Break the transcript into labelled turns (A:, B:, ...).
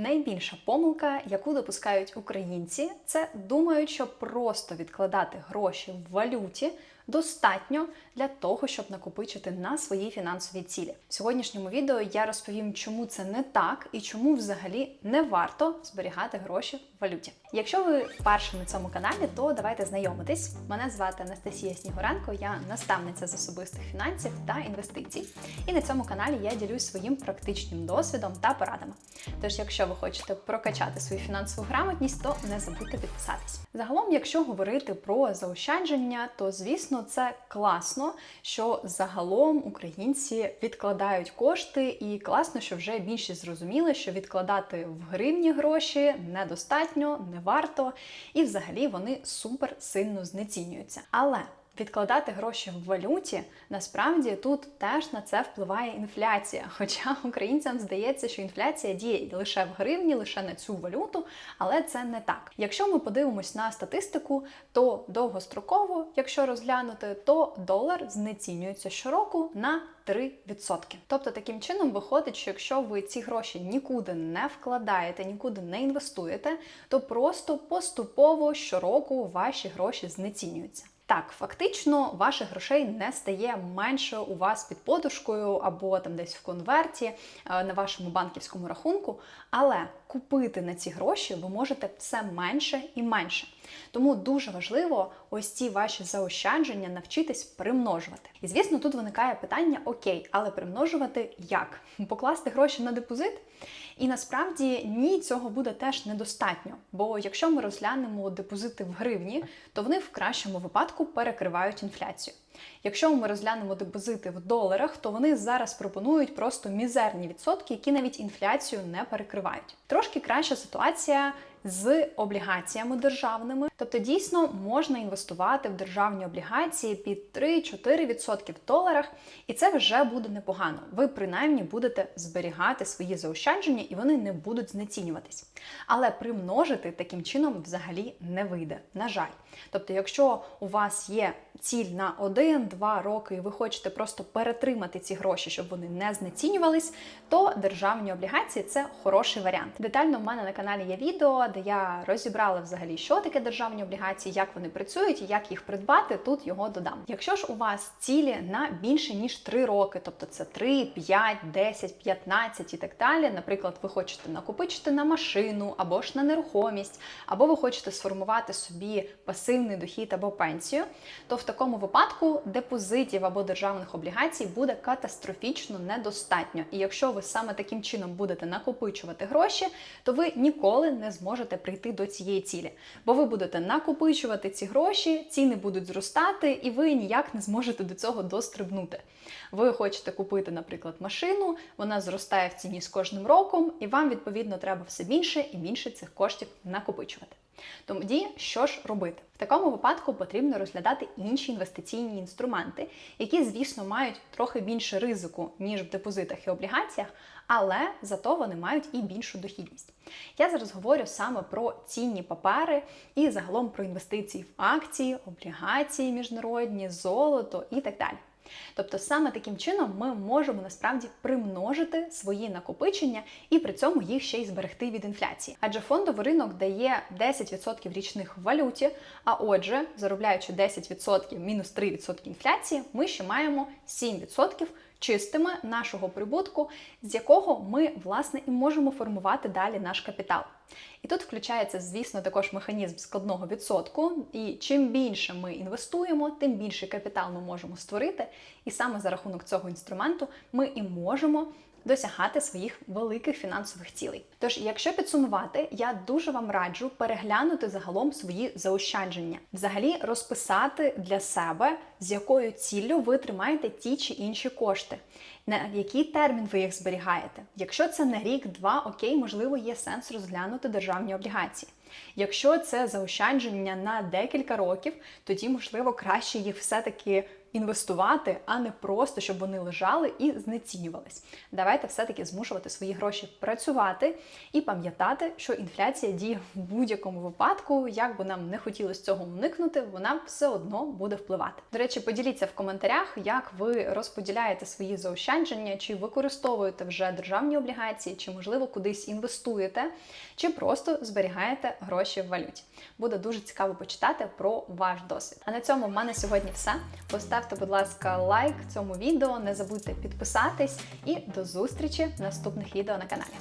A: Найбільша помилка, яку допускають українці, це думають, що просто відкладати гроші в валюті достатньо для того, щоб накопичити на свої фінансові цілі. В сьогоднішньому відео я розповім, чому це не так і чому взагалі не варто зберігати гроші в валюті. Якщо ви вперше на цьому каналі, то давайте знайомитись. Мене звати Анастасія Снігуренко, я наставниця з особистих фінансів та інвестицій. І на цьому каналі я ділюсь своїм практичним досвідом та порадами. Тож, якщо ви хочете прокачати свою фінансову грамотність, то не забудьте підписатись. Загалом, якщо говорити про заощадження, то звісно це класно, що загалом українці відкладають кошти, і класно, що вже більшість зрозуміли, що відкладати в гривні гроші недостатньо, не варто, і взагалі вони супер сильно знецінюються. Але Відкладати гроші в валюті насправді тут теж на це впливає інфляція. Хоча українцям здається, що інфляція діє лише в гривні, лише на цю валюту, але це не так. Якщо ми подивимось на статистику, то довгостроково, якщо розглянути, то долар знецінюється щороку на 3%. Тобто таким чином виходить, що якщо ви ці гроші нікуди не вкладаєте, нікуди не інвестуєте, то просто поступово щороку ваші гроші знецінюються. Так, фактично, ваших грошей не стає менше у вас під подушкою або там десь в конверті е, на вашому банківському рахунку, але купити на ці гроші ви можете все менше і менше. Тому дуже важливо ось ці ваші заощадження навчитись примножувати. І звісно, тут виникає питання: окей, але примножувати як? Покласти гроші на депозит? І насправді ні, цього буде теж недостатньо. Бо якщо ми розглянемо депозити в гривні, то вони в кращому випадку перекривають інфляцію. Якщо ми розглянемо депозити в доларах, то вони зараз пропонують просто мізерні відсотки, які навіть інфляцію не перекривають. Трошки краща ситуація з облігаціями державними, тобто дійсно можна інвестувати в державні облігації під 3-4% в доларах, і це вже буде непогано. Ви принаймні будете зберігати свої заощадження і вони не будуть знецінюватись. Але примножити таким чином взагалі не вийде. На жаль. Тобто, якщо у вас є ціль на 1-2 роки, і ви хочете просто перетримати ці гроші, щоб вони не знецінювались, то державні облігації це хороший варіант. Детально в мене на каналі є відео, де я розібрала взагалі, що таке державні облігації, як вони працюють і як їх придбати. Тут його додам. Якщо ж у вас цілі на більше ніж 3 роки, тобто це 3, 5, 10, 15 і так далі. Наприклад, ви хочете накопичити на машину або ж на нерухомість, або ви хочете сформувати собі пасивний дохід або пенсію, то в такому випадку депозитів або державних облігацій буде катастрофічно недостатньо. І якщо ви саме таким чином будете накопичувати гроші, то ви ніколи не зможете прийти до цієї цілі, бо ви будете накопичувати ці гроші, ціни будуть зростати, і ви ніяк не зможете до цього дострибнути. Ви хочете купити, наприклад, машину, вона зростає в ціні з кожним роком, і вам відповідно треба все більше і більше цих коштів накопичувати. Тоді що ж робити? В такому випадку потрібно розглядати інші інвестиційні інструменти, які, звісно, мають трохи більше ризику, ніж в депозитах і облігаціях, але зато вони мають і більшу дохідність. Я зараз говорю саме про цінні папери і загалом про інвестиції в акції, облігації міжнародні, золото і так далі. Тобто саме таким чином ми можемо насправді примножити свої накопичення і при цьому їх ще й зберегти від інфляції. Адже фондовий ринок дає 10% річних в валюті, а отже, заробляючи 10% мінус 3% інфляції, ми ще маємо 7% чистими нашого прибутку, з якого ми, власне, і можемо формувати далі наш капітал. І тут включається, звісно, також механізм складного відсотку. І чим більше ми інвестуємо, тим більший капітал ми можемо створити. І саме за рахунок цього інструменту ми і можемо досягати своїх великих фінансових цілей. Тож, якщо підсумувати, я дуже вам раджу переглянути загалом свої заощадження, взагалі розписати для себе, з якою ціллю ви тримаєте ті чи інші кошти. На який термін ви їх зберігаєте? Якщо це на рік-два, окей, можливо, є сенс розглянути державні облігації. Якщо це заощадження на декілька років, тоді можливо краще їх все-таки інвестувати, а не просто щоб вони лежали і знецінювались. Давайте все-таки змушувати свої гроші працювати і пам'ятати, що інфляція діє в будь-якому випадку, як би нам не хотілося цього уникнути, вона все одно буде впливати. До речі, поділіться в коментарях, як ви розподіляєте свої заощадження, чи використовуєте вже державні облігації, чи можливо кудись інвестуєте, чи просто зберігаєте гроші в валюті. Буде дуже цікаво почитати про ваш досвід. А на цьому в мене сьогодні все. Поставте, будь ласка, лайк цьому відео, не забудьте підписатись і до зустрічі в наступних відео на каналі.